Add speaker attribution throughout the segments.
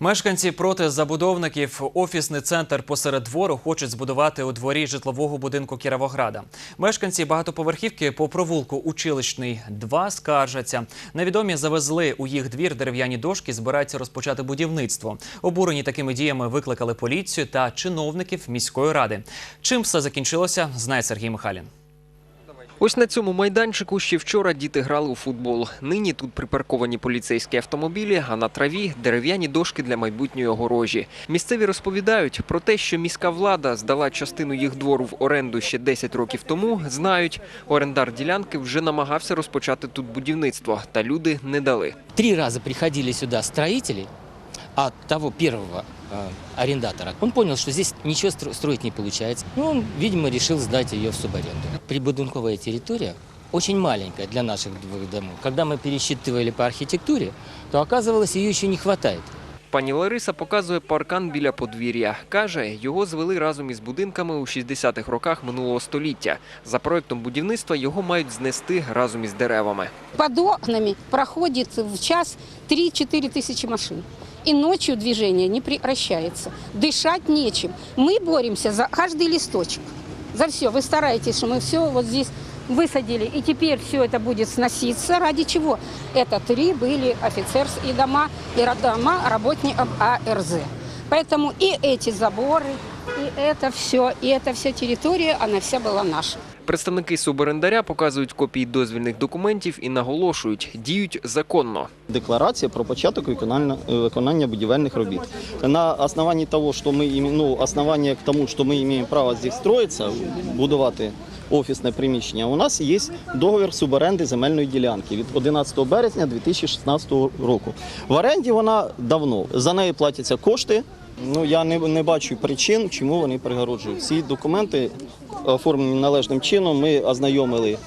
Speaker 1: Мешканці проти забудовників офісний центр посеред двору хочуть збудувати у дворі житлового будинку Кіровограда. Мешканці багатоповерхівки по провулку Училищний 2 скаржаться. Невідомі завезли у їх двір дерев'яні дошки, збираються розпочати будівництво. Обурені такими діями викликали поліцію та чиновників міської ради. Чим все закінчилося, знає Сергій Михайлін.
Speaker 2: Ось на цьому майданчику ще вчора діти грали у футбол. Нині тут припарковані поліцейські автомобілі, а на траві дерев'яні дошки для майбутньої огорожі. Місцеві розповідають про те, що міська влада здала частину їх двору в оренду ще 10 років тому. Знають, орендар ділянки вже намагався розпочати тут будівництво, та люди не дали.
Speaker 3: Три раза приходили сюда строители от того первого э, арендатора. Он понял, что здесь стро- строить не получается. Ну, он, видимо, решил сдать ее в субаренду Прибудунковая территория очень маленькая для наших двух домов. Когда мы пересчитывали по архитектуре, то оказывалось, ее еще не хватает.
Speaker 2: Пані Лариса показує паркан біля подвір'я. Каже, його звели разом із будинками у 60-х роках минулого століття. За проектом будівництва його мають знести разом із деревами.
Speaker 4: Под окнами проходит в час 3-4 тысячи машин. И ночью движение не прекращается. Дышать нечем. Мы боремся за каждый листочек. За все. Вы стараетесь, что мы все вот здесь высадили. И теперь все это будет сноситься. Ради чего? Это три были офицерские дома и ра- дома работников АРЗ. Поэтому и эти заборы, и это все, и эта вся территория, она вся была наша.
Speaker 2: Представники суборендаря показують копії дозвільних документів і наголошують, діють законно.
Speaker 5: Декларація про початок виконання, виконання будівельних робіт. На основании того, мы имеем, ну, основание к тому, что мы имеем право здесь строиться, будувати офісне приміщення, у нас є договір суборенди земельної ділянки від 11 березня 2016 року. В оренді вона давно. За неї платяться кошти. Ну, я не, не бачу причин, чому вони перегороджують. Всі документи оформлені належним чином. Ми ознайомили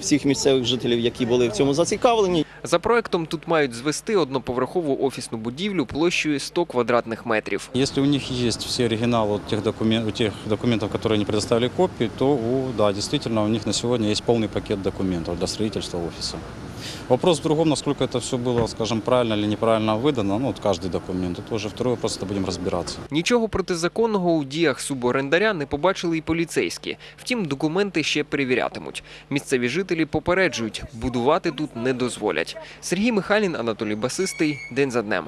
Speaker 5: всіх місцевих жителів, які були в цьому зацікавлені.
Speaker 2: За проектом тут мають звести одноповерхову офісну будівлю площею 100 квадратних метрів.
Speaker 6: Если у них есть все оригиналы тех, документ, тех документов, которые они предоставили копии, то у, да, действительно у них на сегодня есть полный пакет документов для строительства офиса. Вопрос в другом, насколько это все было, скажем, правильно или неправильно выдано, ну, вот каждый документ. Это уже второй вопрос, это будем разбираться.
Speaker 2: Нічого протизаконного у діях суборендаря не побачили і поліцейські. Втім, документи ще перевірятимуть. Місцеві жителі попереджують, будувати тут не дозволять. Сергій Михайлін, Анатолій Басистий. День за днем.